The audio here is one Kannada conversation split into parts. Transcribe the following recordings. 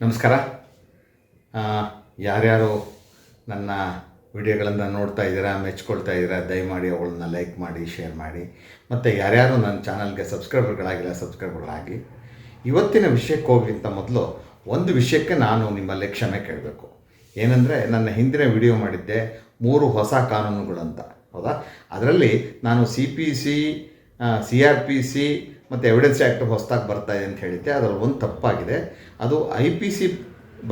ನಮಸ್ಕಾರ. ಯಾರ್ಯಾರು ನನ್ನ ವಿಡಿಯೋಗಳನ್ನು ನೋಡ್ತಾ ಇದ್ದೀರಾ, ಮೆಚ್ಕೊಳ್ತಾ ಇದ್ದೀರಾ, ದಯಮಾಡಿ ಅವುಗಳನ್ನ ಲೈಕ್ ಮಾಡಿ ಶೇರ್ ಮಾಡಿ. ಮತ್ತು ಯಾರ್ಯಾರು ನನ್ನ ಚಾನಲ್ಗೆ ಸಬ್ಸ್ಕ್ರೈಬರ್ಗಳಾಗಿಲ್ಲ ಸಬ್ಸ್ಕ್ರೈಬರ್ಗಳಾಗಿ ಇವತ್ತಿನ ವಿಷಯಕ್ಕೆ ಹೋಗೋಕ್ಕಿಂತ ಮೊದಲು ಒಂದು ವಿಷಯಕ್ಕೆ ನಾನು ನಿಮ್ಮಲ್ಲಿ ಕ್ಷಮೆ ಕೇಳಬೇಕು. ಏನಂದರೆ, ನನ್ನ ಹಿಂದಿನ ವಿಡಿಯೋ ಮಾಡಿದ್ದೆ ಮೂರು ಹೊಸ ಕಾನೂನುಗಳು ಅಂತ ಹೌದಾ? ಅದರಲ್ಲಿ ನಾನು C P C C R P C ಮತ್ತು ಎವಿಡೆನ್ಸ್ ಆ್ಯಕ್ಟ್ ಹೊಸದಾಗಿ ಬರ್ತಾ ಇದೆ ಅಂತ ಹೇಳಿದ್ದೆ. ಅದರಲ್ಲಿ ಒಂದು ತಪ್ಪಾಗಿದೆ. ಅದು ಐ ಪಿ ಸಿ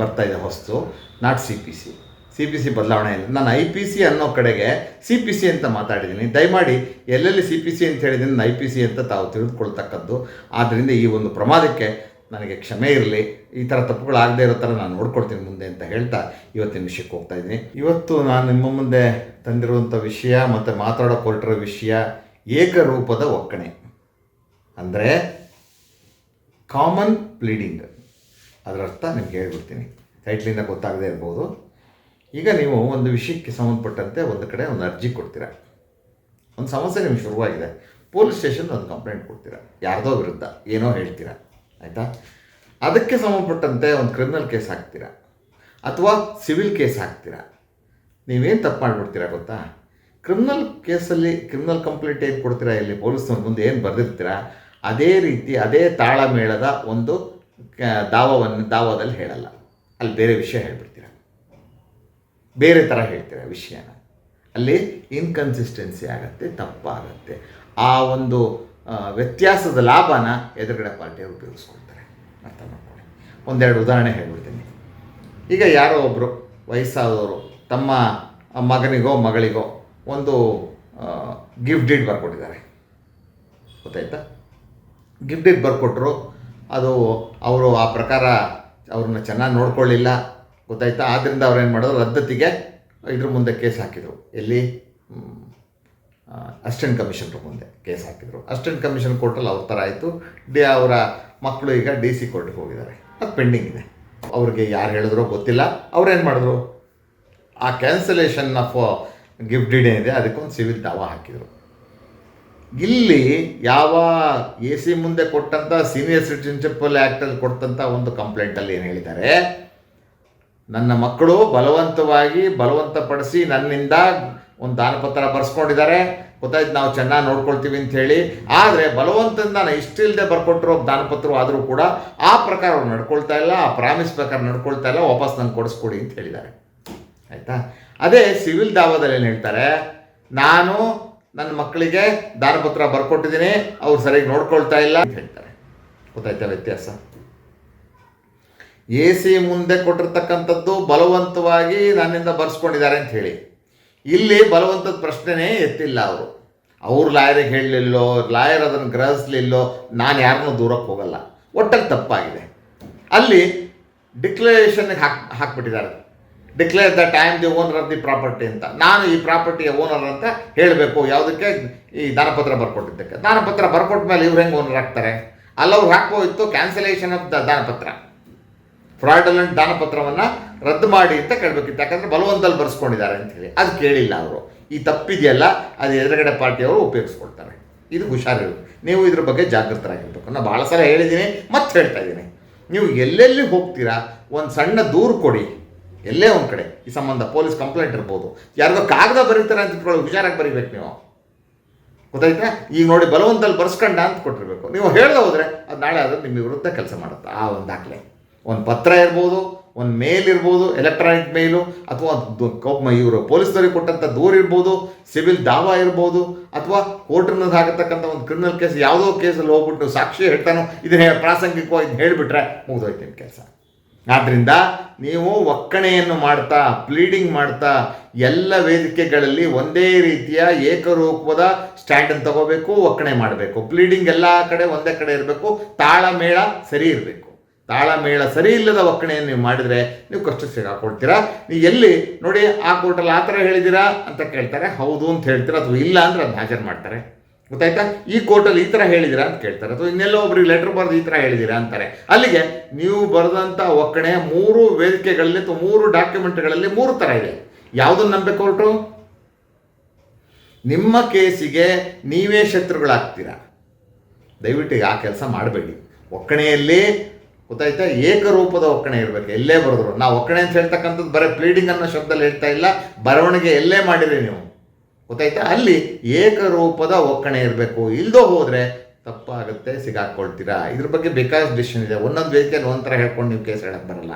ಬರ್ತಾ ಇದೆ ಹೊಸ್ತು, not C P C C P C ಬದಲಾವಣೆ ಇಲ್ಲ. ನಾನು ಐ ಪಿ ಸಿ ಅನ್ನೋ ಕಡೆಗೆ ಸಿ ಪಿ ಸಿ ಅಂತ ಮಾತಾಡಿದ್ದೀನಿ. ದಯಮಾಡಿ ಎಲ್ಲೆಲ್ಲಿ ಸಿ ಪಿ ಸಿ ಅಂತ ಹೇಳಿದ್ದೀನಿ ಐ ಪಿ ಸಿ ಅಂತ ತಾವು ತಿಳಿದುಕೊಳ್ತಕ್ಕದ್ದು. ಆದ್ದರಿಂದ ಈ ಒಂದು ಪ್ರಮಾದಕ್ಕೆ ನನಗೆ ಕ್ಷಮೆ ಇರಲಿ. ಈ ಥರ ತಪ್ಪುಗಳಾಗದೇ ಇರೋ ಥರ ನಾನು ನೋಡ್ಕೊಡ್ತೀನಿ ಮುಂದೆ ಅಂತ ಹೇಳ್ತಾ ಇವತ್ತಿನ ವಿಷಯಕ್ಕೆ ಹೋಗ್ತಾ ಇದ್ದೀನಿ. ಇವತ್ತು ನಾನು ನಿಮ್ಮ ಮುಂದೆ ತಂದಿರುವಂಥ ವಿಷಯ ಮತ್ತು ಮಾತಾಡೋ ಹೊರಟಿರೋ ವಿಷಯ ಏಕರೂಪದ ಒಕ್ಕಣೆ. ಅಂದರೆ ಕಾಮನ್ ಪ್ಲೀಡಿಂಗ್ ಅದರ ಅರ್ಥ ನಿಮ್ಗೆ ಹೇಳ್ಬಿಡ್ತೀನಿ. ಟೈಟ್ಲಿಂದ ಗೊತ್ತಾಗದೇ ಇರ್ಬೋದು. ಈಗ ನೀವು ಒಂದು ವಿಷಯಕ್ಕೆ ಸಂಬಂಧಪಟ್ಟಂತೆ ಒಂದು ಕಡೆ ಒಂದು ಅರ್ಜಿ ಕೊಡ್ತೀರಾ? ಒಂದು ಸಮಸ್ಯೆ ನಿಮ್ಗೆ ಶುರುವಾಗಿದೆ. ಪೊಲೀಸ್ ಸ್ಟೇಷನ್ ಒಂದು ಕಂಪ್ಲೇಂಟ್ ಕೊಡ್ತೀರಾ? ಯಾರ್ದೋ ವಿರುದ್ಧ ಏನೋ ಹೇಳ್ತೀರಾ? ಆಯಿತಾ? ಅದಕ್ಕೆ ಸಂಬಂಧಪಟ್ಟಂತೆ ಒಂದು ಕ್ರಿಮಿನಲ್ ಕೇಸ್ ಹಾಕ್ತೀರಾ? ಅಥವಾ ಸಿವಿಲ್ ಕೇಸ್ ಹಾಕ್ತೀರಾ? ನೀವೇನು ತಪ್ಪು ಮಾಡಿಬಿಡ್ತೀರಾ ಗೊತ್ತಾ ಕ್ರಿಮಿನಲ್ ಕೇಸಲ್ಲಿ ಕ್ರಿಮಿನಲ್ ಕಂಪ್ಲೇಂಟ್ ಏನು ಕೊಡ್ತೀರಾ ಇಲ್ಲಿ? ಪೊಲೀಸ್ನವ್ರ ಮುಂದೆ ಏನು ಬರೆದಿರ್ತೀರಾ? ಅದೇ ರೀತಿ, ಅದೇ ತಾಳಮೇಳದ ಒಂದು ದಾವವನ್ನು, ದಾವದಲ್ಲಿ ಹೇಳಲ್ಲ. ಅಲ್ಲಿ ಬೇರೆ ವಿಷಯ ಹೇಳ್ಬಿಡ್ತೀರ? ಬೇರೆ ಥರ ಹೇಳ್ತೀರ ವಿಷಯನ? ಅಲ್ಲಿ ಇನ್ಕನ್ಸಿಸ್ಟೆನ್ಸಿ ಆಗುತ್ತೆ, ತಪ್ಪಾಗತ್ತೆ. ಆ ಒಂದು ವ್ಯತ್ಯಾಸದ ಲಾಭನ ಎದುರುಗಡೆ ಪಾರ್ಟಿಯವರು ಉಪಯೋಗಿಸ್ಕೊಳ್ತಾರೆ. ಅರ್ಥ ಮಾಡ್ಕೊಳ್ಳಿ. ಒಂದೆರಡು ಉದಾಹರಣೆ ಹೇಳ್ಬಿಡ್ತೀನಿ. ಈಗ ಯಾರೋ ಒಬ್ಬರು ವಯಸ್ಸಾದವರು, ತಮ್ಮ ಮಗನಿಗೋ, ಮಗಳಿಗೋ ಒಂದು ಗಿಫ್ಟ್ ಡೀಡ್ ಬರ್ಕೊಟ್ಟಿದ್ದಾರೆ. ಗೊತ್ತಾಯ್ತಾ? ಗಿಫ್ಟ್ ಡೀಡ್ ಬರ್ಕೊಟ್ರು. ಅದು ಅವರು ಆ ಪ್ರಕಾರ ಅವ್ರನ್ನ ಚೆನ್ನಾಗಿ ನೋಡ್ಕೊಳ್ಳಿಲ್ಲ. ಗೊತ್ತಾಯ್ತಾ? ಆದ್ದರಿಂದ ಅವ್ರು ಏನು ಮಾಡಿದ್ರು? ರದ್ದತಿಗೆ ಇದ್ರ ಮುಂದೆ ಕೇಸ್ ಹಾಕಿದರು. ಎಲ್ಲಿ? ಅಸಿಸ್ಟೆಂಟ್ ಕಮಿಷನ್ರ ಮುಂದೆ ಕೇಸ್ ಹಾಕಿದರು. ಅಸಿಸ್ಟೆಂಟ್ ಕಮಿಷನ್ ಕೋರ್ಟಲ್ಲಿ ಅವ್ರ ಥರ ಆಯಿತು. ಡಿ, ಅವರ ಮಕ್ಕಳು ಈಗ ಡಿ ಸಿ ಕೋರ್ಟಿಗೆ ಹೋಗಿದ್ದಾರೆ. ಅದು ಪೆಂಡಿಂಗ್ ಇದೆ. ಅವ್ರಿಗೆ ಯಾರು ಹೇಳಿದ್ರೋ ಗೊತ್ತಿಲ್ಲ. ಅವ್ರೇನು ಮಾಡಿದ್ರು? ಆ ಕ್ಯಾನ್ಸಲೇಷನ್ ಆಫ್ ಗಿಫ್ಟ್ ಏನಿದೆ ಅದಕ್ಕೊಂದು ಸಿವಿಲ್ ದಾವ ಹಾಕಿದರು. ಇಲ್ಲಿ ಯಾವ ಎ ಸಿ ಮುಂದೆ ಕೊಟ್ಟಂಥ ಸೀನಿಯರ್ ಸಿಟಿಜನ್ಶಿಪ್ ಆ್ಯಕ್ಟಲ್ಲಿ ಕೊಟ್ಟಂಥ ಒಂದು ಕಂಪ್ಲೇಂಟಲ್ಲಿ ಏನು ಹೇಳಿದ್ದಾರೆ? ನನ್ನ ಮಕ್ಕಳು ಬಲವಂತವಾಗಿ ಬಲವಂತಪಡಿಸಿ ನನ್ನಿಂದ ಒಂದು ದಾನಪತ್ರ ಬರ್ಸ್ಕೊಂಡಿದ್ದಾರೆ. ಗೊತ್ತಾಯ್ತು ನಾವು ಚೆನ್ನಾಗಿ ನೋಡ್ಕೊಳ್ತೀವಿ ಅಂತ ಹೇಳಿ. ಆದರೆ ಬಲವಂತದಿಂದ ನಾನು ಇಷ್ಟಿಲ್ಲದೆ ಬರ್ಕೊಟ್ಟಿರೋ ದಾನಪತ್ರ ಆದರೂ ಕೂಡ ಆ ಪ್ರಕಾರ ಅವ್ರು ನಡ್ಕೊಳ್ತಾ ಇಲ್ಲ, ಆ ಪ್ರಾಮಿಸ್ ಪ್ರಕಾರ ನಡ್ಕೊಳ್ತಾ ಇಲ್ಲ, ವಾಪಸ್ ನಂಗೆ ಕೊಡಿಸ್ಕೊಡಿ ಅಂತ ಹೇಳಿದ್ದಾರೆ. ಆಯಿತಾ? ಅದೇ ಸಿವಿಲ್ ದಾವಾದಲ್ಲಿ ಏನು ಹೇಳ್ತಾರೆ? ನಾನು ನನ್ನ ಮಕ್ಕಳಿಗೆ ದಾನಪತ್ರ ಬರ್ಕೊಟ್ಟಿದ್ದೀನಿ, ಅವ್ರು ಸರಿಯಾಗಿ ನೋಡ್ಕೊಳ್ತಾ ಇಲ್ಲ ಅಂತ ಹೇಳ್ತಾರೆ. ಗೊತ್ತಾಯ್ತಾ ವ್ಯತ್ಯಾಸ? ಎ ಸಿ ಮುಂದೆ ಕೊಟ್ಟಿರ್ತಕ್ಕಂಥದ್ದು ಬಲವಂತವಾಗಿ ನನ್ನಿಂದ ಬರ್ಸ್ಕೊಂಡಿದ್ದಾರೆ ಅಂತ ಹೇಳಿ. ಇಲ್ಲಿ ಬಲವಂತದ ಪ್ರಶ್ನೆನೇ ಎತ್ತಿಲ್ಲ ಅವರು. ಅವ್ರು ಲಾಯರಿಗೆ ಹೇಳಲಿಲ್ಲೋ ಲಾಯರ್ ಅದನ್ನು ಗ್ರಹಿಸ್ಲಿಲ್ಲೋ, ನಾನು ಯಾರನ್ನೂ ದೂರಕ್ಕೆ ಹೋಗಲ್ಲ. ಒಟ್ಟಲ್ಲಿ ತಪ್ಪಾಗಿದೆ. ಅಲ್ಲಿ ಡಿಕ್ಲರೇಷನ್ಗೆ ಹಾಕ್, ಹಾಕ್ಬಿಟ್ಟಿದ್ದಾರೆ. Declare that I am the owner of the property ಅಂತ. ನಾನು ಈ ಪ್ರಾಪರ್ಟಿಯ ಓನರ್ ಅಂತ ಹೇಳಬೇಕು. ಯಾವುದಕ್ಕೆ? ಈ ದಾನಪತ್ರ ಬರ್ಕೊಟ್ಟಿದ್ದಕ್ಕೆ. ದಾನಪತ್ರ ಬರ್ಕೊಟ್ಟ ಮೇಲೆ ಇವ್ರು ಹೆಂಗೆ ಓನರ್ ಆಗ್ತಾರೆ? ಅಲ್ಲವ್ರು ಹಾಕೋಯಿತ್ತು ಕ್ಯಾನ್ಸಲೇಷನ್ ಆಫ್ ದ ದಾನಪತ್ರ ಫ್ರಾಡಲೆಂಟ್ ದಾನಪತ್ರವನ್ನು ರದ್ದು ಮಾಡಿ ಅಂತ ಕೇಳಬೇಕಿತ್ತು. ಯಾಕಂದರೆ ಬಲವಂತದಲ್ಲಿ ಬರ್ಸ್ಕೊಂಡಿದ್ದಾರೆ ಅಂತ ಹೇಳಿ. ಅದು ಕೇಳಿಲ್ಲ ಅವರು. ಈ ತಪ್ಪಿದೆಯಲ್ಲ, ಅದು ಎದುರುಗಡೆ ಪಾರ್ಟಿಯವರು ಉಪಯೋಗಿಸ್ಕೊಳ್ತಾರೆ ಇದು ಹುಷಾರಿರು ನೀವು ಇದ್ರ ಬಗ್ಗೆ ಜಾಗೃತರಾಗಿರ್ಬೇಕು. ನಾನು ಭಾಳ ಸಲ ಹೇಳಿದ್ದೀನಿ ಮತ್ತೆ ಹೇಳ್ತಾ ಇದ್ದೀನಿ. ನೀವು ಎಲ್ಲೆಲ್ಲಿ ಹೋಗ್ತೀರಾ? ಒಂದು ಸಣ್ಣ ದೂರು ಕೊಡಿ. ಎಲ್ಲೇ ಒಂದು ಕಡೆ ಈ ಸಂಬಂಧ ಪೊಲೀಸ್ ಕಂಪ್ಲೇಂಟ್ ಇರ್ಬೋದು. ಯಾರಿಗೋ ಕಾಗದ ಬರೀತಾರೆ ಅಂತ ಇಟ್ಕೊಳ್ಳೋ ಹುಷಾರಾಗಿ ಬರೀಬೇಕು ನೀವು. ಗೊತ್ತಾಯ್ತಾ? ಈಗ ನೋಡಿ ಬಲವಂತಲ್ಲಿ ಬರ್ಸ್ಕೊಂಡ ಅಂತ ಕೊಟ್ಟಿರ್ಬೇಕು. ನೀವು ಹೇಳ್ದ ಹೋದರೆ ಅದು ನಾಳೆ ಅದು ನಿಮ್ಮ ವಿರುದ್ಧ ಕೆಲಸ ಮಾಡುತ್ತೆ. ಆ ಒಂದು ದಾಖಲೆ. ಒಂದು ಪತ್ರ ಇರ್ಬೋದು, ಒಂದು ಮೇಲ್ ಇರ್ಬೋದು, ಎಲೆಕ್ಟ್ರಾನಿಕ್ ಮೇಲು, ಅಥವಾ ಇವರು ಪೊಲೀಸ್ನವ್ರಿಗೆ ಕೊಟ್ಟಂಥ ದೂರು ಇರ್ಬೋದು, ಸಿವಿಲ್ ದಾವಾ ಇರ್ಬೋದು, ಅಥವಾ ಕೋರ್ಟ್ನಲ್ಲಿ ಆಗತಕ್ಕಂಥ ಒಂದು ಕ್ರಿಮಿನಲ್ ಕೇಸ್ ಯಾವುದೋ ಕೇಸಲ್ಲಿ ಹೋಗ್ಬಿಟ್ಟು ಸಾಕ್ಷಿ ಹೇಳ್ತಾನೋ, ಇದನ್ನ ಪ್ರಾಸಂಗಿಕವಾಗಿ ಹೇಳಿಬಿಟ್ರೆ ಮುಗಿದೋಯ್ತು ನಿಮ್ಮ ಕೆಲಸ. ಆದ್ದರಿಂದ ನೀವು ಒಕ್ಕಣೆಯನ್ನು ಮಾಡ್ತಾ ಪ್ಲೀಡಿಂಗ್ ಮಾಡ್ತಾ, ಎಲ್ಲ ವೇದಿಕೆಗಳಲ್ಲಿ ಒಂದೇ ರೀತಿಯ ಏಕರೂಪದ ಸ್ಟ್ಯಾಂಡನ್ನು ತಗೋಬೇಕು, ಒಕ್ಕಣೆ ಮಾಡಬೇಕು. ಪ್ಲೀಡಿಂಗ್ ಎಲ್ಲ ಕಡೆ ಒಂದೇ ಕಡೆ ಇರಬೇಕು. ತಾಳಮೇಳ ಸರಿ ಇರಬೇಕು. ತಾಳಮೇಳ ಸರಿ ಇಲ್ಲದ ಒಕ್ಕಣೆಯನ್ನು ನೀವು ಮಾಡಿದರೆ ನೀವು ಕಷ್ಟ ಸಿಗಾಕೊಡ್ತೀರಾ ನೀವು ಎಲ್ಲಿ ನೋಡಿ ಆ ಕೋರ್ಟಲ್ಲಿ ಆ ಥರ ಹೇಳಿದ್ದೀರಾ ಅಂತ ಕೇಳ್ತಾರೆ. ಹೌದು ಅಂತ ಹೇಳ್ತೀರಾ ಅಥವಾ ಇಲ್ಲ ಅಂದರೆ ಅದನ್ನ ಹಾಜರು ಮಾಡ್ತಾರೆ. ಗೊತ್ತಾಯ್ತಾ? ಈ ಕೋರ್ಟಲ್ಲಿ ಈ ಥರ ಹೇಳಿದಿರಾ ಅಂತ ಕೇಳ್ತಾರೆ. ಅಥವಾ ಇನ್ನೆಲ್ಲೋ ಒಬ್ರಿಗೆ ಲೆಟರ್ ಬರೆದು ಈ ಥರ ಹೇಳಿದಿರಾ ಅಂತಾರೆ. ಅಲ್ಲಿಗೆ ನೀವು ಬರೆದಂಥ ಒಕ್ಕಣೆ ಮೂರು ವೇದಿಕೆಗಳಲ್ಲಿ ಅಥವಾ ಮೂರು ಡಾಕ್ಯುಮೆಂಟ್ಗಳಲ್ಲಿ ಮೂರು ಥರ ಇದೆ. ಯಾವುದನ್ನು ನಂಬಬೇಕು ಹೊರಟು ನಿಮ್ಮ ಕೇಸಿಗೆ ನೀವೇ ಶತ್ರುಗಳಾಗ್ತೀರಾ? ದಯವಿಟ್ಟು ಆ ಕೆಲಸ ಮಾಡಬೇಡಿ. ಒಕ್ಕಣೆಯಲ್ಲಿ ಗೊತ್ತಾಯ್ತಾ? ಏಕರೂಪದ ಒಕ್ಕಣೆ ಇರಬೇಕು. ಎಲ್ಲೇ ಬರೆದ್ರು. ನಾವು ಒಕ್ಕಣೆ ಅಂತ ಹೇಳ್ತಕ್ಕಂಥದ್ದು ಬರೀ ಪ್ಲೀಡಿಂಗ್ ಅನ್ನೋ ಶಬ್ದಲ್ಲಿ ಹೇಳ್ತಾ ಇಲ್ಲ. ಬರವಣಿಗೆ ಎಲ್ಲೇ ಮಾಡಿರಿ ನೀವು. ಗೊತ್ತಾಯ್ತಾ? ಅಲ್ಲಿ ಏಕರೂಪದ ಒಕ್ಕಣೆ ಇರಬೇಕು. ಇಲ್ದೋ ಹೋದರೆ ತಪ್ಪಾಗುತ್ತೆ ಸಿಗಾಕ್ಕೊಳ್ತೀರಾ ಇದ್ರ ಬಗ್ಗೆ ಬೇಕಾದಷ್ಟು ಡಿಸಿಷನ್ ಇದೆ. ಒಂದೊಂದು ವೇದಿಕೆಯಲ್ಲಿ ಒಂಥರ ಹೇಳ್ಕೊಂಡು ನೀವು ಕೇಸ್ ಹೇಳಕ್ಕೆ ಬರಲ್ಲ.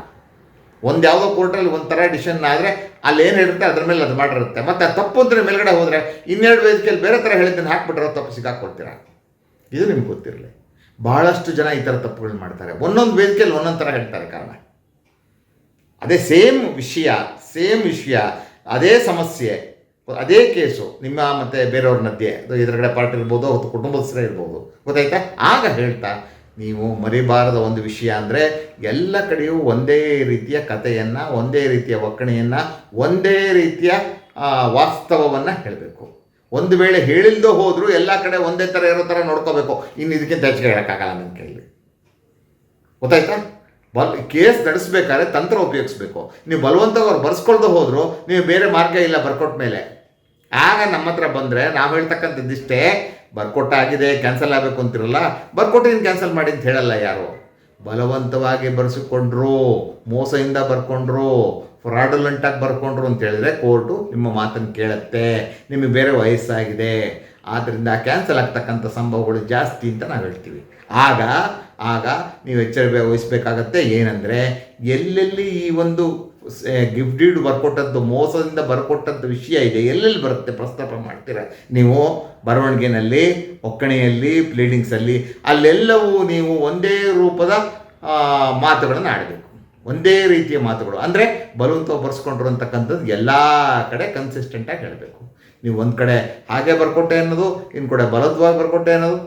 ಒಂದು ಯಾವುದೋ ಕೋರ್ಟಲ್ಲಿ ಒಂಥರ ಡಿಸಿಷನ್ ಆದರೆ ಅಲ್ಲಿ ಏನು ಇರುತ್ತೆ, ಅದ್ರ ಮೇಲೆ ಅದು ಮಾಡಿರುತ್ತೆ. ಮತ್ತು ತಪ್ಪು ಅಂದ್ರೆ ಮೇಲ್ಗಡೆ ಹೋದರೆ ಇನ್ನೆರಡು ವೇದಿಕೆಯಲ್ಲಿ ಬೇರೆ ಥರ ಹೇಳಿದ್ದನ್ನು ಹಾಕ್ಬಿಟ್ರೆ ತಪ್ಪು ಸಿಗಾಕ್ಕೊಳ್ತೀರಾ ಇದು ನಿಮ್ಗೆ ಗೊತ್ತಿರಲಿ. ಬಹಳಷ್ಟು ಜನ ಈ ಥರ ತಪ್ಪುಗಳು ಮಾಡ್ತಾರೆ. ಒಂದೊಂದು ವೇದಿಕೆಯಲ್ಲಿ ಒಂದೊಂದು ಥರ ಹೇಳ್ತಾರೆ ಕಾರಣ. ಅದೇ ಸೇಮ್ ವಿಷಯ ಸೇಮ್ ವಿಷಯ, ಅದೇ ಸಮಸ್ಯೆ. ಅದೇ ಕೇಸು, ನಿಮ್ಮ ಮತ್ತು ಬೇರೆಯವ್ರ ಮಧ್ಯೆ, ಅದು ಎದುರುಗಡೆ ಪಾರ್ಟಿ ಇರ್ಬೋದು ಅಥವಾ ಸರ ಇರ್ಬೋದು. ಗೊತ್ತಾಯ್ತಾ? ಆಗ ಹೇಳ್ತಾ, ನೀವು ಮರಿಬಾರದ ಒಂದು ವಿಷಯ ಅಂದರೆ, ಎಲ್ಲ ಕಡೆಯೂ ಒಂದೇ ರೀತಿಯ ಕಥೆಯನ್ನು, ಒಂದೇ ರೀತಿಯ ಒಕ್ಕಣೆಯನ್ನು, ಒಂದೇ ರೀತಿಯ ವಾಸ್ತವವನ್ನು ಹೇಳಬೇಕು. ಒಂದು ವೇಳೆ ಹೇಳಿಲ್ದೋ ಹೋದರೂ ಎಲ್ಲ ಕಡೆ ಒಂದೇ ಥರ ಇರೋ ಥರ ನೋಡ್ಕೋಬೇಕು. ಇನ್ನು ಇದಕ್ಕಿಂತ ಹೆಚ್ಚಿಗೆ ಹೇಳೋಕ್ಕಾಗಲ್ಲ ನನ್ನ ಕೈಲಿ ಗೊತ್ತಾಯ್ತಾ? ಬಲ್, ಕೇಸ್ ನಡೆಸ್ಬೇಕಾದ್ರೆ ತಂತ್ರ ಉಪಯೋಗಿಸ್ಬೇಕು. ನೀವು ಬಲವಂತವ್ರು ಅವ್ರು ಬರ್ಸ್ಕೊಳ್ದೆ ಹೋದ್ರು, ನೀವು ಬೇರೆ ಮಾರ್ಗ ಇಲ್ಲ ಬರ್ಕೊಟ್ಟ ಮೇಲೆ. ಆಗ ನಮ್ಮ ಹತ್ರ ಬಂದರೆ ನಾವು ಹೇಳ್ತಕ್ಕಂಥದ್ದಿಷ್ಟೇ ಬರ್ಕೊಟ್ಟಾಗಿದೆ ಕ್ಯಾನ್ಸಲ್ ಆಗಬೇಕು ಅಂತಿರಲ್ಲ ಬರ್ಕೊಟ್ಟಿದ್ದೀನಿ ಕ್ಯಾನ್ಸಲ್ ಮಾಡಿ ಅಂತ ಹೇಳಲ್ಲ ಯಾರು? ಬಲವಂತವಾಗಿ ಬರ್ಸಿಕೊಂಡ್ರು, ಮೋಸದಿಂದ ಬರ್ಕೊಂಡ್ರು, ಫ್ರಾಡುಲೆಂಟಾಗಿ ಬರ್ಕೊಂಡ್ರು ಅಂತ ಹೇಳಿದ್ರೆ ಕೋರ್ಟು ನಿಮ್ಮ ಮಾತನ್ನು ಕೇಳುತ್ತೆ, ನಿಮಗೆ ಬೇರೆ ವಯಸ್ಸಾಗಿದೆ. ಆದ್ದರಿಂದ ಕ್ಯಾನ್ಸಲ್ ಆಗ್ತಕ್ಕಂಥ ಸಂಭವಗಳು ಜಾಸ್ತಿ ಅಂತ ನಾವು ಹೇಳ್ತೀವಿ. ಆಗ ಆಗ ನೀವು ಎಚ್ಚರ ವಹಿಸಬೇಕಾಗತ್ತೆ. ಏನಂದರೆ ಎಲ್ಲೆಲ್ಲಿ ಈ ಒಂದು ಗಿಫ್ಟ್ ಡೀಡ್ ಬರ್ಕೊಟ್ಟದ್ದು, ಮೋಸದಿಂದ ಬರ್ಕೊಟ್ಟಂಥ ವಿಷಯ ಇದೆ, ಎಲ್ಲೆಲ್ಲಿ ಬರುತ್ತೆ ಪ್ರಸ್ತಾಪ ಮಾಡ್ತೀರ? ನೀವು ಬರವಣಿಗೆನಲ್ಲಿ, ಒಕ್ಕಣೆಯಲ್ಲಿ ಪ್ಲೀಡಿಂಗ್ಸಲ್ಲಿ ಅಲ್ಲೆಲ್ಲವೂ ನೀವು ಒಂದೇ ರೂಪದ ಮಾತುಗಳನ್ನು ಆಡಬೇಕು. ಒಂದೇ ರೀತಿಯ ಮಾತುಗಳು. ಅಂದರೆ ಬಲವಂತ ಬರ್ಸ್ಕೊಂಡ್ರು ಎಲ್ಲ ಕಡೆ ಕನ್ಸಿಸ್ಟೆಂಟಾಗಿ ಹೇಳಬೇಕು. ನೀವು ಒಂದು ಕಡೆ ಹಾಗೆ ಬರ್ಕೊಟ್ಟೆ ಅನ್ನೋದು ಇನ್ನು ಕಡೆ ಬಲದ್ವಾಗಿ ಬರ್ಕೊಟ್ಟೆ ಅನ್ನೋದು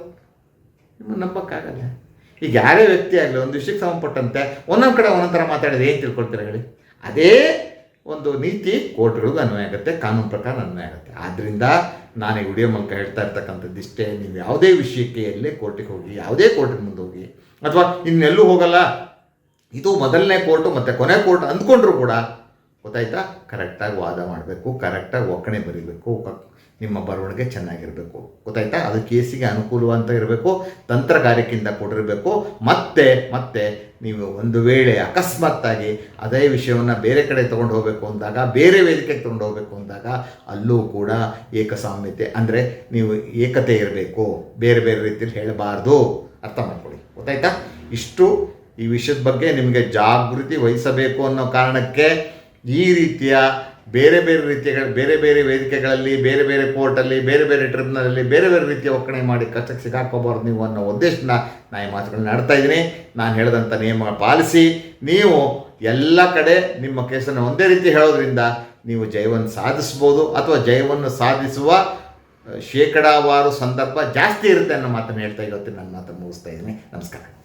ನಿಮ್ಮ ನಂಬಕ್ಕಾಗಲ್ಲ. ಈಗ ಯಾರೇ ವ್ಯಕ್ತಿ ಆಗಲಿ ಒಂದು ವಿಷಯಕ್ಕೆ ಸಂಬಂಧಪಟ್ಟಂತೆ ಒಂದೊಂದು ಕಡೆ ಒಂದೊಂದು ಥರ ಮಾತಾಡಿದ್ರೆ ಏನು ತಿಳ್ಕೊಳ್ತೀರ ಹೇಳಿ? ಅದೇ ಒಂದು ನೀತಿ ಕೋರ್ಟ್ಗಳಿಗೂ ಅನ್ವಯ ಆಗುತ್ತೆ, ಕಾನೂನು ಪ್ರಕಾರ ಅನ್ವಯ ಆಗುತ್ತೆ. ಆದ್ದರಿಂದ ನಾನು ಈ ವಿಡಿಯೋ ಮೂಲಕ ಹೇಳ್ತಾ ಇರ್ತಕ್ಕಂಥದ್ದು ಇಷ್ಟೇ, ನೀವು ಯಾವುದೇ ವಿಷಯಕ್ಕೆ ಎಲ್ಲೇ ಕೋರ್ಟಿಗೆ ಹೋಗಿ, ಯಾವುದೇ ಕೋರ್ಟಿಗೆ ಮುಂದೆ ಹೋಗಿ, ಅಥವಾ ಇನ್ನೆಲ್ಲೂ ಹೋಗಲ್ಲ, ಇದು ಮೊದಲನೇ ಕೋರ್ಟು ಮತ್ತು ಕೊನೆ ಕೋರ್ಟ್ ಅಂದ್ಕೊಂಡ್ರು ಕೂಡ ಗೊತ್ತಾಯ್ತಾ? ಕರೆಕ್ಟಾಗಿ ವಾದ ಮಾಡಬೇಕು, ಕರೆಕ್ಟಾಗಿ ಒಕ್ಕಣೆ ಬರೀಬೇಕು ನಿಮ್ಮ ಬರವಣಿಗೆ ಚೆನ್ನಾಗಿರಬೇಕು. ಗೊತ್ತಾಯ್ತಾ? ಅದು ಕೇಸಿಗೆ ಅನುಕೂಲವಂತ ಇರಬೇಕು, ತಂತ್ರಗಾರಿಕೆಯಿಂದ ಕೊಡಿರಬೇಕು ಮತ್ತೆ ಮತ್ತೆ ನೀವು ಒಂದು ವೇಳೆ ಅಕಸ್ಮಾತ್ತಾಗಿ ಅದೇ ವಿಷಯವನ್ನು ಬೇರೆ ಕಡೆ ತೊಗೊಂಡು ಹೋಗಬೇಕು ಅಂದಾಗ, ಬೇರೆ ವೇದಿಕೆಗೆ ತೊಗೊಂಡು ಹೋಗಬೇಕು ಅಂದಾಗ, ಅಲ್ಲೂ ಕೂಡ ಏಕಸಾಮ್ಯತೆ, ಅಂದರೆ ನೀವು ಏಕತೆ ಇರಬೇಕು. ಬೇರೆ ಬೇರೆ ರೀತಿಯಲ್ಲಿ ಹೇಳಬಾರ್ದು. ಅರ್ಥ ಮಾಡ್ಕೊಳ್ಳಿ. ಗೊತ್ತಾಯ್ತಾ? ಇಷ್ಟು ಈ ವಿಷಯದ ಬಗ್ಗೆ ನಿಮಗೆ ಜಾಗೃತಿ ವಹಿಸಬೇಕು ಅನ್ನೋ ಕಾರಣಕ್ಕೆ ಈ ರೀತಿಯ ಬೇರೆ ಬೇರೆ ರೀತಿಯ ಬೇರೆ ಬೇರೆ ವೇದಿಕೆಗಳಲ್ಲಿ, ಬೇರೆ ಬೇರೆ ಕೋರ್ಟಲ್ಲಿ ಬೇರೆ ಬೇರೆ ಟ್ರಿಬ್ಯುನಲಲ್ಲಿ ಬೇರೆ ಬೇರೆ ರೀತಿಯ ಒಕ್ಕಣೆ ಮಾಡಿ ಕಷ್ಟಕ್ಕೆ ಸಿಗಾಕೋಬಾರ್ದು ನೀವು ಅನ್ನೋ ಉದ್ದೇಶನ ನಾನು ಈ ಮಾತುಗಳನ್ನ ಆಡ್ತಾ ಇದ್ದೀನಿ. ನಾನು ಹೇಳಿದಂಥ ನಿಯಮ ಪಾಲಿಸಿ, ನೀವು ಎಲ್ಲ ಕಡೆ ನಿಮ್ಮ ಕೇಸನ್ನು ಒಂದೇ ರೀತಿ ಹೇಳೋದ್ರಿಂದ ನೀವು ಜಯವನ್ನು ಸಾಧಿಸ್ಬೋದು ಅಥವಾ ಜಯವನ್ನು ಸಾಧಿಸುವ, ಶೇಕಡಾವಾರು ಸಂದರ್ಭ ಜಾಸ್ತಿ ಇರುತ್ತೆ ಅನ್ನೋ ಮಾತನ್ನು ಹೇಳ್ತಾ ಇವತ್ತು ನನ್ನ ಮಾತನ್ನು ಮುಗಿಸ್ತಾ ಇದ್ದೀನಿ. ನಮಸ್ಕಾರ.